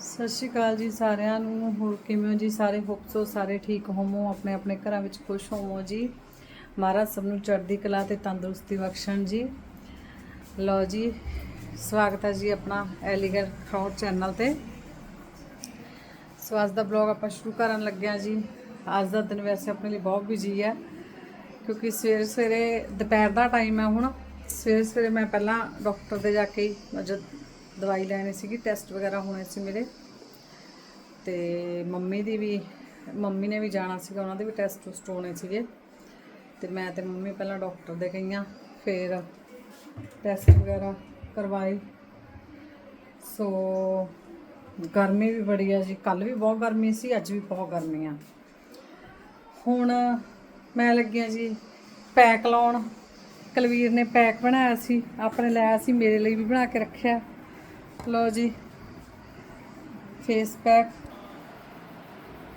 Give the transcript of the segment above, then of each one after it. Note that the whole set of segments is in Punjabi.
ਸਤਿ ਸ਼੍ਰੀ ਅਕਾਲ ਜੀ ਸਾਰਿਆਂ ਨੂੰ, ਹੋਰ ਕਿਵੇਂ ਹੋ ਜੀ? ਸਾਰੇ ਹੋਪ ਸੋ ਸਾਰੇ ਠੀਕ ਹੋਵੋ, ਆਪਣੇ ਆਪਣੇ ਘਰਾਂ ਵਿੱਚ ਖੁਸ਼ ਹੋਵੋ ਜੀ। ਮਹਾਰਾਜ ਸਭ ਨੂੰ ਚੜ੍ਹਦੀ ਕਲਾ ਤੇ ਤੰਦਰੁਸਤੀ ਬਖਸ਼ਣ ਜੀ। ਲਓ ਜੀ, ਸਵਾਗਤ ਹੈ ਜੀ ਆਪਣਾ ਐਲੀਗਰ ਖਰੋਟ ਚੈਨਲ ਤੇ। ਸੋ ਅੱਜ ਦਾ ਬਲੌਗ ਆਪਾਂ ਸ਼ੁਰੂ ਕਰਨ ਲੱਗਿਆ ਜੀ। ਅੱਜ ਦਾ ਦਿਨ ਵੈਸੇ ਆਪਣੇ ਲਈ ਬਹੁਤ ਬਿਜ਼ੀ ਹੈ, ਕਿਉਂਕਿ ਸਵੇਰੇ ਸਵੇਰੇ ਦੁਪਹਿਰ ਦਾ ਟਾਈਮ ਹੈ ਹੁਣ। ਸਵੇਰੇ ਸਵੇਰੇ ਮੈਂ ਪਹਿਲਾਂ ਡਾਕਟਰ ਦੇ ਜਾ ਕੇ ਹੀ ਜਦ ਦਵਾਈ ਲੈਣੀ ਸੀਗੀ ਟੈਸਟ ਵਗੈਰਾ ਹੋਣੇ ਸੀ ਮੇਰੇ। ਤੇ ਮੰਮੀ ਦੀ ਵੀ, ਮੰਮੀ ਨੇ ਵੀ ਜਾਣਾ ਸੀਗਾ, ਉਹਨਾਂ ਦੇ ਵੀ ਟੈਸਟ ਟੁਸਟ ਹੋਣੇ ਸੀਗੇ। ਤੇ ਮੈਂ ਤੇ ਮੰਮੀ ਪਹਿਲਾਂ ਡਾਕਟਰ ਦੇ ਗਈਆਂ, ਫਿਰ ਟੈਸਟ ਵਗੈਰਾ ਕਰਵਾਏ ਸੋ ਗਰਮੀ ਵੀ ਬੜੀ ਆ ਜੀ। ਕੱਲ ਵੀ ਬਹੁਤ ਗਰਮੀ ਸੀ, ਅੱਜ ਵੀ ਬਹੁਤ ਗਰਮੀ ਆ। ਹੁਣ ਮੈਂ ਲੱਗਿਆ ਜੀ ਪੈਕ ਲਾਉਣ। ਕਲਵੀਰ ਨੇ ਪੈਕ ਬਣਾਇਆ ਸੀ, ਆਪਣੇ ਲਾਇਆ ਸੀ, ਮੇਰੇ ਲਈ ਵੀ ਬਣਾ ਕੇ ਰੱਖਿਆ। ਲਓ ਜੀ ਫੇਸ ਪੈਕ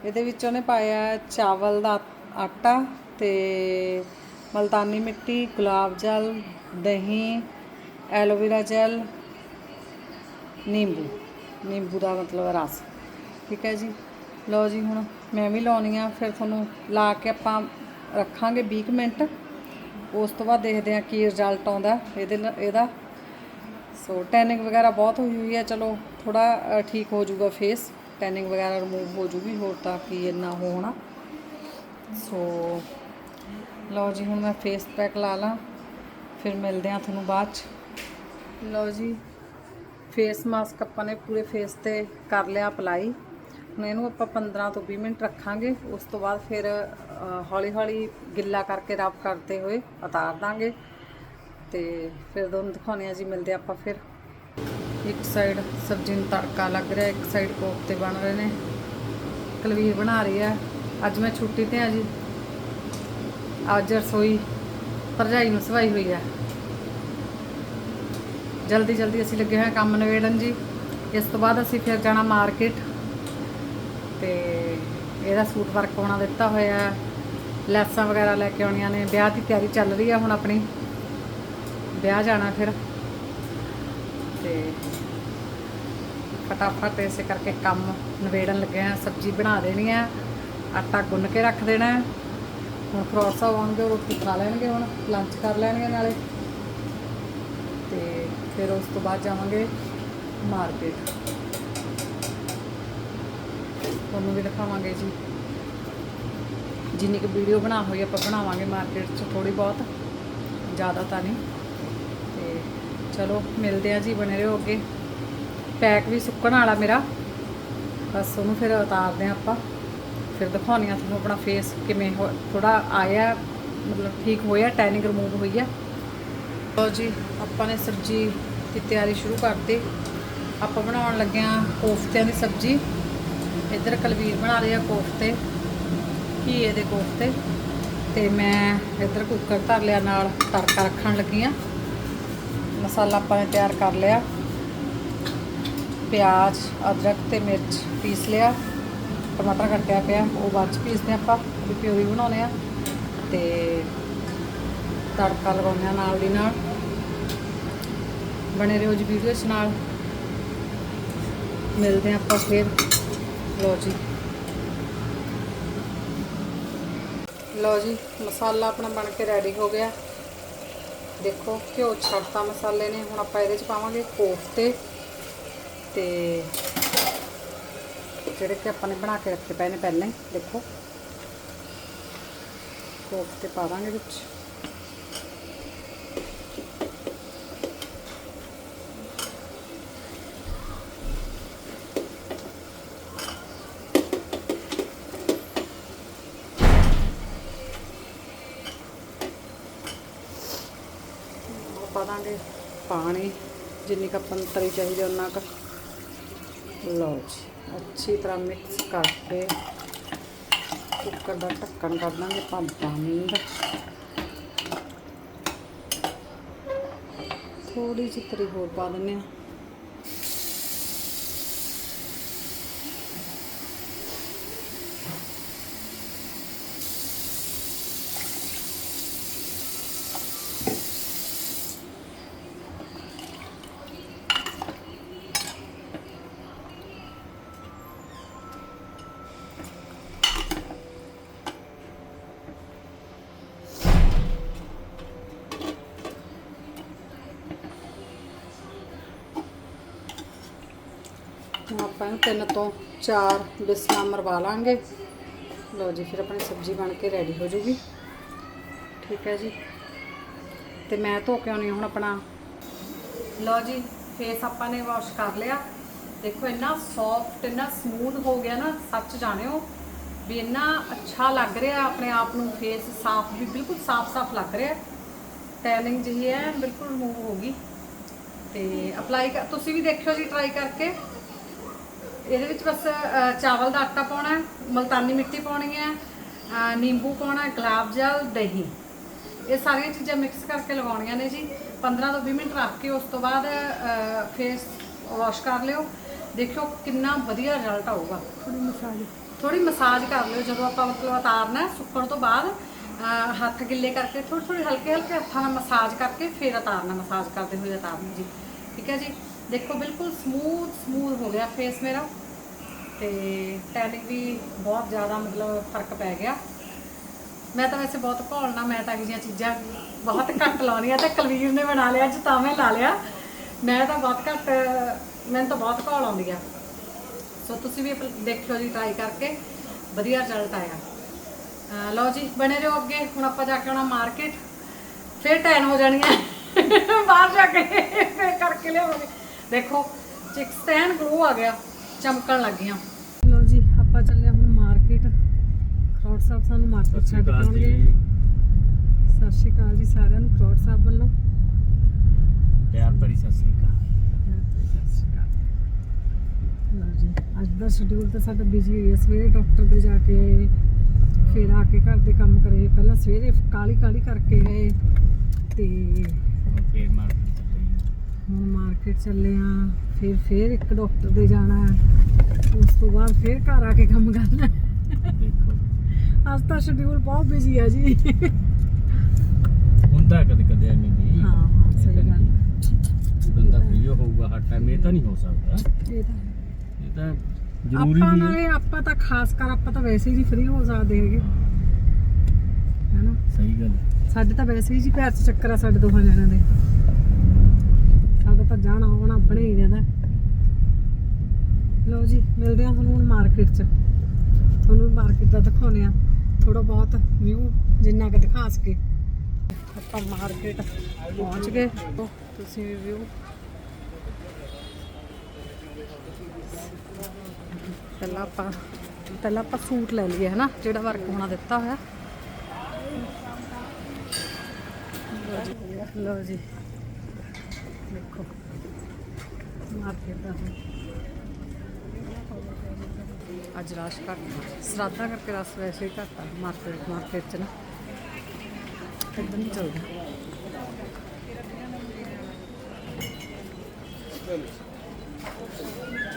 ਇਹਦੇ ਵਿੱਚ ਉਹਨੇ ਪਾਇਆ ਚਾਵਲ ਦਾ ਆਟਾ ਤੇ ਮਲਤਾਨੀ ਮਿੱਟੀ, ਗੁਲਾਬ ਜਲ, ਦਹੀਂ ਐਲੋਵੇਰਾ ਜੈਲ ਨਿੰਬੂ। ਨਿੰਬੂ ਦਾ ਮਤਲਬ ਰਸ। ਠੀਕ ਹੈ ਜੀ। ਲਓ ਜੀ, ਹੁਣ ਮੈਂ ਵੀ ਲਾਉਣੀ ਆ, ਫਿਰ ਤੁਹਾਨੂੰ ਲਾ ਕੇ ਆਪਾਂ ਰੱਖਾਂਗੇ 20 ਕੁ ਮਿੰਟ। ਉਸ ਤੋਂ ਬਾਅਦ ਦੇਖਦੇ ਆ ਕੀ ਰਿਜ਼ਲਟ ਆਉਂਦਾ। ਇਹਦੇ ਨਾਲ- ਇਹਦਾ ਸੋ ਟੈਨਿੰਗ ਵਗੈਰਾ ਬਹੁਤ ਹੋਈ ਹੋਈ ਹੈ। ਚਲੋ ਥੋੜਾ ਠੀਕ ਹੋ ਜਾਊਗਾ ਫੇਸ ਟੈਨਿੰਗ ਵਗੈਰਾ ਰਿਮੂਵ ਹੋ ਜੂਗੀ ਹੋਰ ਤਾਂ ਕੀ ਇੰਨਾ ਹੋਣਾ। ਸੋ ਲਓ ਜੀ, ਹੁਣ ਮੈਂ ਫੇਸ ਪੈਕ ਲਾ ਲਾਂ। ਫਿਰ ਮਿਲਦੇ ਆ ਤੁਹਾਨੂੰ ਬਾਅਦ ਚ। ਲਓ ਜੀ ਫੇਸ ਮਾਸਕ ਆਪਾਂ ਨੇ ਪੂਰੇ ਫੇਸ ਤੇ ਕਰ ਲਿਆ ਅਪਲਾਈ ਹੁਣ ਇਹਨੂੰ ਆਪਾਂ 15 ਤੋਂ 20 ਮਿੰਟ ਰੱਖਾਂਗੇ। ਉਸ ਤੋਂ ਬਾਅਦ ਫਿਰ ਹੌਲੀ ਹੌਲੀ ਗਿੱਲਾ ਕਰਕੇ ਰਬ ਕਰਦੇ ਹੋਏ ਉਤਾਰ ਦਾਂਗੇ। ਤੇ ਫਿਰ ਤੁਹਾਨੂੰ ਦਿਖਾਉਣੇ ਆ ਜੀ, ਮਿਲਦੇ ਆਪਾਂ ਫਿਰ। ਇੱਕ ਸਾਈਡ ਸਬਜ਼ੀ ਨੂੰ ਤੜਕਾ ਲੱਗ ਰਿਹਾ, ਇੱਕ ਸਾਈਡ ਕੋਫਤੇ ਬਣ ਰਹੇ ਨੇ। ਕਲਵੀਰ ਬਣਾ ਰਹੀ ਹੈ ਅੱਜ ਮੈਂ ਛੁੱਟੀ ਤੇ ਆ ਜੀ। ਅੱਜ ਰਸੋਈ ਭਰਜਾਈ ਨੂੰ ਸਵਾਈ ਹੋਈ ਹੈ ਜਲਦੀ ਜਲਦੀ ਅਸੀਂ ਲੱਗੇ ਹੋਏ ਕੰਮ ਨਵੇੜਨ ਜੀ। ਇਸ ਤੋਂ ਬਾਅਦ ਅਸੀਂ ਫਿਰ ਜਾਣਾ ਮਾਰਕੀਟ ਤੇ ਇਹਦਾ ਸੂਟ ਵਰਕ ਹੋਣਾ ਦਿੱਤਾ ਹੋਇਆ। ਲੈਸਾਂ ਵਗੈਰਾ ਲੈ ਕੇ ਆਉਣੀਆਂ ਨੇ। ਵਿਆਹ ਦੀ ਤਿਆਰੀ ਚੱਲ ਰਹੀ ਆ ਹੁਣ ਆਪਣੀ। ਵਿਆਹ ਜਾਣਾ ਫਿਰ। ਤੇ ਫਟਾਫਟ ਇਸੇ ਕਰਕੇ ਕੰਮ ਨਵੇੜਨ ਲੱਗੇ ਆ, ਸਬਜ਼ੀ ਬਣਾ ਦੇਣੀ ਆ, ਆਟਾ ਗੁੰਨ ਕੇ ਰੱਖ ਦੇਣਾ ਹੁਣ ਖਰੋੜ ਸਾਹਿਬ ਆਉਣਗੇ ਉਹ ਰੋਟੀ ਖਾ ਲੈਣਗੇ ਹੁਣ ਲੰਚ ਕਰ ਲੈਣਗੇ ਨਾਲੇ। ਤੇ ਫਿਰ ਉਸ ਤੋਂ ਬਾਅਦ ਜਾਵਾਂਗੇ ਮਾਰਕੀਟ। ਤੁਹਾਨੂੰ ਵੀ ਦਿਖਾਵਾਂਗੇ ਜੀ। ਜਿੰਨੀ ਕੁ ਵੀਡੀਓ ਬਣਾ ਹੋਈ ਆਪਾਂ ਬਣਾਵਾਂਗੇ ਮਾਰਕੀਟ 'ਚ ਥੋੜੀ ਬਹੁਤ, ਜ਼ਿਆਦਾ ਤਾਂ ਨਹੀਂ। ਚਲੋ, ਮਿਲਦੇ ਆ ਜੀ, ਬਣੇ ਰਹੋ ਅੱਗੇ। ਪੈਕ ਵੀ ਸੁੱਕਣ ਵਾਲਾ ਮੇਰਾ। ਬਸ ਉਹਨੂੰ ਫਿਰ ਉਤਾਰਦੇ ਆ ਆਪਾਂ। ਫਿਰ ਦਿਖਾਉਣੀ ਆ ਤੁਹਾਨੂੰ ਆਪਣਾ ਫੇਸ ਕਿਵੇਂ ਥੋੜਾ ਆਇਆ, ਮਤਲਬ ਠੀਕ ਹੋਇਆ ਟੈਨਿੰਗ ਰਿਮੂਵ ਹੋਈ ਆ। ਲਓ ਜੀ, ਆਪਾਂ ਨੇ ਸਬਜ਼ੀ ਦੀ ਤਿਆਰੀ ਸ਼ੁਰੂ ਕਰਤੀ। ਆਪਾਂ ਬਣਾਉਣ ਲੱਗੇ ਆ ਕੋਫਤਿਆਂ ਦੀ ਸਬਜ਼ੀ। ਇੱਧਰ ਕਲਵੀਰ ਬਣਾ ਰਹੀ ਆ ਕੋਫਤੇ, ਘੀਏ ਦੇ ਕੋਫਤੇ। ਤੇ ਮੈਂ ਇੱਧਰ ਕੁੱਕਰ ਧਰ ਲਿਆ ਨਾਲ, ਤੜਕਾ ਰੱਖਣ ਲੱਗੀ ਆ ਮਸਾਲਾ ਆਪਾਂ ਨੇ ਤਿਆਰ ਕਰ ਲਿਆ। ਪਿਆਜ਼, ਅਦਰਕ ਤੇ ਮਿਰਚ ਪੀਸ ਲਿਆ। ਟਮਾਟਰ ਕੱਟਿਆ ਪਿਆ, ਉਹ ਬਾਅਦ ਚ ਪੀਸਦੇ ਆਪਾਂ, ਵੀ ਪਿਓਰੀ ਬਣਾਉਣੇ ਆ ਤੇ ਤੜਕਾ ਲਗਾਉਂਦੇ ਆ ਨਾਲ ਦੀ ਨਾਲ। ਬਣੇ ਰਹੋ ਜੀ ਵੀਡੀਓ 'ਚ ਨਾਲ। ਮਿਲਦੇ ਆ ਆਪਾਂ ਫਿਰ। ਲਓ ਜੀ। ਲਓ ਜੀ, ਮਸਾਲਾ ਆਪਣਾ ਬਣ ਕੇ ਰੈਡੀ ਹੋ ਗਿਆ। ਦੇਖੋ ਘਿਓ ਛੱਡਤਾ ਮਸਾਲੇ ਨੇ, ਹੁਣ ਆਪਾਂ ਇਹਦੇ 'ਚ ਪਾਵਾਂਗੇ ਕੋਫਤੇ ਤੇ ਜਿਹੜੇ ਕਿ ਆਪਾਂ ਨੇ ਬਣਾ ਕੇ ਰੱਖੇ ਪਏ ਨੇ ਪਹਿਲਾਂ ਦੇਖੋ। ਕੋਫਤੇ ਪਾਵਾਂਗੇ ਵਿੱਚ ਉਹ ਪਾ ਦਾਂਗੇ। ਪਾਣੀ, ਜਿੰਨੀ ਕੁ ਆਪਾਂ ਨੂੰ ਤਰੀ ਚਾਹੀਦੀ ਉਹਨਾਂ ਕੁ। ਲਓ ਜੀ, ਅੱਛੀ ਤਰ੍ਹਾਂ ਮਿਕਸ ਕਰਕੇ ਕੁੱਕਰ ਦਾ ਢੱਕਣ ਕਰ ਦਾਂਗੇ ਆਪਾਂ ਬੰਦ ਥੋੜੀ ਜਿਹੀ ਤਰੀ ਹੋਰ ਪਾ ਦਿੰਨੇ ਆ ਹੁਣ ਆਪਾਂ ਇਹਨੂੰ ਤਿੰਨ ਤੋਂ ਚਾਰ ਬਿਸਲਾਂ ਮਰਵਾ ਲਾਂਗੇ। ਲਓ ਜੀ, ਫਿਰ ਆਪਣੀ ਸਬਜ਼ੀ ਬਣ ਕੇ ਰੈਡੀ ਹੋ ਜੂਗੀ। ਠੀਕ ਹੈ ਜੀ। ਤੇ ਮੈਂ ਧੋ ਕੇ ਆਉਣੀ ਹੁਣ ਆਪਣਾ। ਲਓ ਜੀ ਫੇਸ ਆਪਾਂ ਨੇ ਵਾਸ਼ ਕਰ ਲਿਆ। ਦੇਖੋ, ਇੰਨਾ ਸੌਫਟ ਇੰਨਾ ਸਮੂਥ ਹੋ ਗਿਆ ਨਾ, ਸੱਚ ਜਾਣਿਓ, ਵੀ ਇੰਨਾ ਅੱਛਾ ਲੱਗ ਰਿਹਾ ਆਪਣੇ ਆਪ ਨੂੰ ਫੇਸ ਸਾਫ਼, ਵੀ ਬਿਲਕੁਲ ਸਾਫ਼-ਸਾਫ਼ ਲੱਗ ਰਿਹਾ। ਟੈਨਿੰਗ ਜਿਹੀ ਹੈ, ਬਿਲਕੁਲ ਰਿਮੂਵ ਹੋ ਗਈ। ਤੇ ਅਪਲਾਈ ਤੁਸੀਂ ਵੀ ਦੇਖਿਓ ਜੀ ਟਰਾਈ ਕਰਕੇ। ਇਹਦੇ ਵਿੱਚ ਬਸ ਅ, ਚਾਵਲ ਦਾ ਆਟਾ ਪਾਉਣਾ ਹੈ ਮਲਤਾਨੀ ਮਿੱਟੀ ਪਾਉਣੀ ਹੈ ਅ, ਨਿੰਬੂ ਪਾਉਣਾ ਹੈ ਗੁਲਾਬ ਜਲ ਦਹੀਂ। ਇਹ ਸਾਰੀਆਂ ਚੀਜ਼ਾਂ ਮਿਕਸ ਕਰਕੇ ਲਗਾਉਣੀਆਂ ਨੇ ਜੀ। 15 ਤੋਂ 20 ਮਿੰਟ ਰੱਖ ਕੇ ਉਸ ਤੋਂ ਬਾਅਦ ਫੇਸ ਵਾਸ਼ ਕਰ ਲਿਓ। ਦੇਖਿਓ ਕਿੰਨਾ ਵਧੀਆ ਰਿਜ਼ਲਟ ਆਊਗਾ। ਥੋੜੀ ਮਸਾਜ ਥੋੜੀ ਮਸਾਜ ਕਰ ਲਿਓ ਜਦੋਂ ਆਪਾਂ ਮਤਲਬ ਉਤਾਰਨਾ ਹੈ, ਸੁੱਕਣ ਤੋਂ ਬਾਅਦ ਅਹ, ਹੱਥ ਗਿੱਲੇ ਕਰਕੇ ਥੋੜੀ ਥੋੜੀ ਹਲਕੇ ਹਲਕੇ ਹੱਥਾਂ ਨਾਲ ਮਸਾਜ ਕਰਕੇ ਫਿਰ ਉਤਾਰਨਾ ਮਸਾਜ ਕਰਦੇ ਹੋਏ ਉਤਾਰਨਾ ਜੀ। ਠੀਕ ਹੈ ਜੀ? ਦੇਖੋ ਬਿਲਕੁਲ ਸਮੂਥ ਸਮੂਥ ਹੋ ਗਿਆ ਫੇਸ ਮੇਰਾ। ਤੇ ਟੈਨਿੰਗ ਵੀ ਬਹੁਤ ਜ਼ਿਆਦਾ ਮਤਲਬ ਫ਼ਰਕ ਪੈ ਗਿਆ। ਮੈਂ ਤਾਂ ਵੈਸੇ ਬਹੁਤ ਘੋਲਣਾ ਮੈਂ ਤਾਂ ਇਹ ਜਿਹੀਆਂ ਚੀਜ਼ਾਂ ਬਹੁਤ ਘੱਟ ਲਾਉਣੀਆਂ ਤੇ ਕਲਵੀਰ ਨੇ ਬਣਾ ਲਿਆ, ਅੱਜ ਤਾਂ ਮੈਂ ਲਾ ਲਿਆ। ਮੈਂ ਤਾਂ ਬਹੁਤ ਘੱਟ, ਮੈਨੂੰ ਤਾਂ ਬਹੁਤ ਘੋਲ ਆਉਂਦੀ ਆ। ਸੋ ਤੁਸੀਂ ਵੀ ਅਪ- ਦੇਖਿਓ ਜੀ ਟਰਾਈ ਕਰਕੇ। ਵਧੀਆ ਰਿਜ਼ਲਟ ਆਇਆ। ਲਓ ਜੀ, ਬਣੇ ਰਹੋ ਅੱਗੇ। ਹੁਣ ਆਪਾਂ ਜਾ ਕੇ ਆਉਣਾ ਮਾਰਕੀਟ ਫਿਰ ਟੈਨ ਹੋ ਜਾਣੀ ਹੈ ਬਾਹਰ ਜਾ ਕੇ ਫਿਰ ਕਰਕੇ ਲਿਆਵਾਂਗੇ। ਦੇਖੋ ਚਿਕਸ ਟੈਨ ਗਲੋ ਆ ਗਿਆ। ਚਮਕਣ ਲੱਗ ਗਈਆਂ। ਲੋ ਜੀ ਆਪਾਂ ਚੱਲੇ ਹੁਣ ਮਾਰਕੀਟ। ਖਰੋੜ ਸਾਹਿਬ ਸਾਨੂੰ ਮਾਰਕੀਟ ਛੱਡ ਕੇ ਆਉਣਗੇ। ਸਤਿ ਸ਼੍ਰੀ ਅਕਾਲ ਜੀ ਸਾਰਿਆਂ ਨੂੰ ਖਰੋੜ ਸਾਹਿਬ ਵੱਲੋਂ। ਪਿਆਰ ਭਰੀ ਸਤਿ ਸ੍ਰੀ ਅਕਾਲ। ਅੱਜ ਦਾ ਸ਼ਡਿਊਲ ਤਾਂ ਸਾਡਾ ਬਿਜ਼ੀ ਹੋਈ ਹੈ ਸਵੇਰੇ ਡਾਕਟਰ ਦੇ ਜਾ ਕੇ ਆਏ ਫਿਰ ਆ ਕੇ ਘਰ ਦੇ ਕੰਮ ਕਰੇ। ਪਹਿਲਾਂ ਸਵੇਰੇ ਕਾਲੀ ਕਾਲੀ ਕਰਕੇ ਗਏ ਤੇ ਫੇਰ ਮਾਰਕੀਟ ਹੁਣ ਮਾਰਕੀਟ ਚੱਲੇ ਆ ਫਿਰ ਫਿਰ ਇੱਕ ਡਾਕਟਰ ਦੇ ਜਾਣਾ। ਉਸ ਤੋਂ ਬਾਅਦ ਫਿਰ ਘਰ ਆ ਕੇ ਕੰਮ ਕਰਨਾ। ਦੇਖੋ। ਅੱਜ ਤਾਂ ਸ਼ਡਿਊਲ ਬਹੁਤ ਬਿਜ਼ੀ ਆ ਜੀ। ਹੁੰਦਾ ਕਦੇ ਕਦੇ ਐਵੇਂ ਵੀ। ਹਾਂ ਹਾਂ ਸਹੀ ਗੱਲ ਬੰਦਾ ਫ੍ਰੀ ਹੋਊਗਾ ਹਰ ਟਾਈਮ ਇਹ ਤਾਂ ਨਹੀਂ ਹੋ ਸਕਦਾ। ਇਹ ਤਾਂ ਇਹ ਤਾਂ ਜ਼ਰੂਰੀ ਆਪਾਂ ਨਾਲੇ ਆਪਾਂ ਤਾਂ ਖਾਸ ਕਰ ਆਪਾਂ ਤਾਂ ਵੈਸੇ ਹੀ ਫ੍ਰੀ ਹੋ ਸਕਦੇ ਹੈਗੇ। ਹਾਂ, ਹੈਨਾ ਸਹੀ ਗੱਲ। ਸਾਡੇ ਤਾਂ ਵੈਸੇ ਹੀ ਜੀ ਪੈਰ 'ਚ ਚੱਕਰ ਆ ਸਾਡੇ ਦੋਹਾਂ ਜਣਿਆਂ ਦੇ ਸਾਡਾ ਤਾਂ ਜਾਣਾ ਆਉਣਾ ਬਣੇ ਹੀ ਰਹਿੰਦਾ ਲਓ ਜੀ ਮਿਲਦੇ ਹਾਂ ਤੁਹਾਨੂੰ ਹੁਣ ਮਾਰਕੀਟ 'ਚ। ਤੁਹਾਨੂੰ ਮਾਰਕੀਟ ਦਾ ਦਿਖਾਉਂਦੇ ਆ। ਥੋੜਾ ਬਹੁਤ ਵਿਊ ਜਿੰਨਾ ਕਿ ਦਿਖਾ ਸਕੇ ਆਪਾਂ ਮਾਰਕੀਟ ਪਹੁੰਚ ਗਏ। ਤੁਸੀਂ ਵੀ ਵਿਊ ਪਹਿਲਾਂ ਆਪਾਂ ਪਹਿਲਾਂ ਆਪਾਂ ਸੂਟ ਲੈ ਲਈਏ, ਹਨਾ? ਜਿਹੜਾ ਵਰਕ ਹੋਣਾ ਦਿੱਤਾ ਹੋਇਆ। ਲਓ ਜੀ ਦੇਖੋ ਮਾਰਕੀਟ ਦਾ। ਅੱਜ ਰਸ਼ ਘੱਟ ਆ। ਸਰਾਧਾਂ ਕਰਕੇ ਰਸ਼ ਵੈਸੇ ਹੀ ਘੱਟ ਆ ਮਾਰਕੀਟ ਮਾਰਕੀਟ ਚ ਨਾ। ਇੱਧਰ ਨਹੀਂ ਚੱਲਦਾ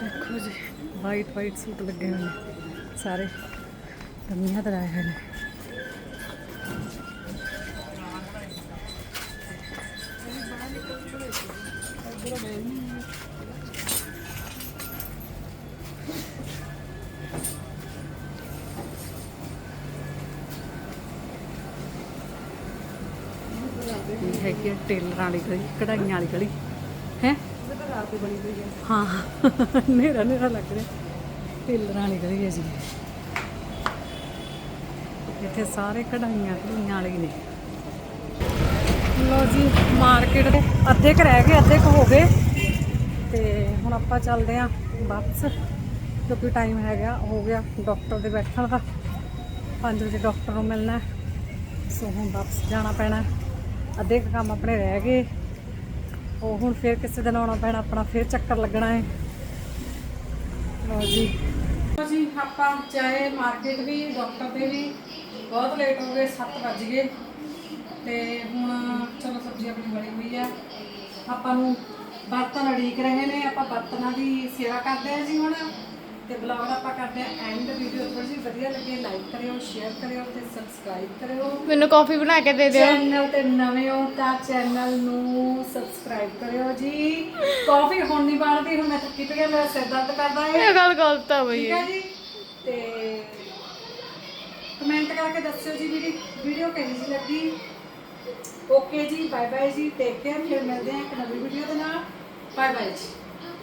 ਦੇਖੋ ਜੀ ਵਾਈਟ ਵਾਈਟ ਸੂਟ ਲੱਗੇ ਹੋਏ ਨੇ, ਸਾਰੇ। ਦਮੀਆਂ ਦਰਾਏ ਹੋਏ ਨੇ। ਇਹ ਹੈਗੀ ਆ ਟੇਲਰਾਂ ਵਾਲੀ ਗਲੀ, ਕਢਾਈਆਂ ਵਾਲੀ ਗਲੀ। ਹੈ? ਹਾਂ ਨੇਰਾ ਨੇਰਾ ਲੱਗ ਰਿਹਾ। ਟੇਲਰਾਂ ਵਾਲੀ ਗਲੀ ਹੈ ਜੀ। ਇੱਥੇ ਸਾਰੇ ਕਢਾਈਆਂ ਕਢਾਈਆਂ ਵਾਲੇ ਨੇ। ਲੋ ਜੀ, ਮਾਰਕੀਟ ਦੇ ਅੱਧੇ ਕੁ ਰਹਿ ਗਏ, ਅੱਧੇ ਕੁ ਹੋ ਗਏ। ਤੇ ਹੁਣ ਆਪਾਂ ਚੱਲਦੇ ਆਂ ਵਾਪਸ, ਕਿਉਂਕਿ ਟਾਈਮ ਹੈਗਾ, ਹੋ ਗਿਆ। ਡਾਕਟਰ ਦੇ ਬੈਠਣ ਦਾ। 5 ਵਜੇ ਡਾਕਟਰ ਨੂੰ ਮਿਲਣਾ ਸੋ ਹੁਣ ਵਾਪਸ ਜਾਣਾ ਪੈਣਾ ਅੱਧੇ ਕੁ ਕੰਮ ਆਪਣੇ ਰਹਿ ਗਏ। ਉਹ ਹੁਣ ਫੇਰ ਕਿਸੇ ਦਿਨ ਆਉਣਾ ਪੈਣਾ, ਆਪਣਾ ਫੇਰ ਚੱਕਰ ਲੱਗਣਾ ਹੈ। ਲਓ ਜੀ। ਜੀ ਆਪਾਂ ਚਾਹੇ ਮਾਰਕੀਟ ਵੀ ਡਾਕਟਰ ਦੇ ਵੀ ਬਹੁਤ ਲੇਟ ਹੋ ਗਏ 7 ਵੱਜ ਗਏ। ਤੇ ਹੁਣ ਚਲੋ ਸਬਜ਼ੀ ਆਪਣੀ ਬਣੀ ਹੋਈ ਆ। ਆਪਾਂ ਨੂੰ ਬਰਤਨ ਅੜੀਕ ਰਹੇ ਨੇ, ਆਪਾਂ ਬਰਤਨਾਂ ਦੀ ਸੇਵਾ ਕਰਦੇ ਆ ਜੀ ਹੁਣ। ਤੇ ਬਲੌਗ ਆਪਾਂ ਕਰਦੇ ਆ ਐਂਡ ਵੀਡੀਓ ਥੋੜੀ ਵਧੀਆ ਲੱਗੇ ਲਾਈਕ ਕਰਿਓ ਸ਼ੇਅਰ ਕਰਿਓ ਤੇ ਸਬਸਕ੍ਰਾਈਬ ਕਰਿਓ। ਮੈਨੂੰ ਕਾਫੀ ਬਣਾ ਕੇ ਦੇ ਦਿਓ। ਚੈਨਲ ਤੇ ਨਵੇਂ ਹੋ ਤਾਂ ਚੈਨਲ ਨੂੰ ਸਬਸਕ੍ਰਾਈਬ ਕਰਿਓ ਜੀ। ਕਾਫੀ ਹੁਣ ਨਹੀਂ ਬਣਦੀ ਹੁਣ ਮੈਂ ਥੱਕੀ ਪਈ ਆ ਮੇਰਾ ਸਿਰ ਦਰਦ ਕਰਦਾ ਹੈ। ਇਹ ਗੱਲ ਗਲਤ ਆ ਬਈ ਠੀਕ ਹੈ ਜੀ? ਤੇ ਕਮੈਂਟ ਕਰਕੇ ਦੱਸਿਓ ਜੀ ਵੀਡੀ ਵੀਡੀਓ ਕਿਹੋ ਜਿਹੀ ਲੱਗੀ। ਓਕੇ ਜੀ ਬਾਏ ਬਾਏ ਜੀ ਟੇਕ ਕੇਅਰ ਫਿਰ ਮਿਲਦੇ ਹਾਂ ਇੱਕ ਨਵੀਂ ਵੀਡੀਓ ਦੇ ਨਾਲ। ਬਾਏ ਬਾਏ ਜੀ।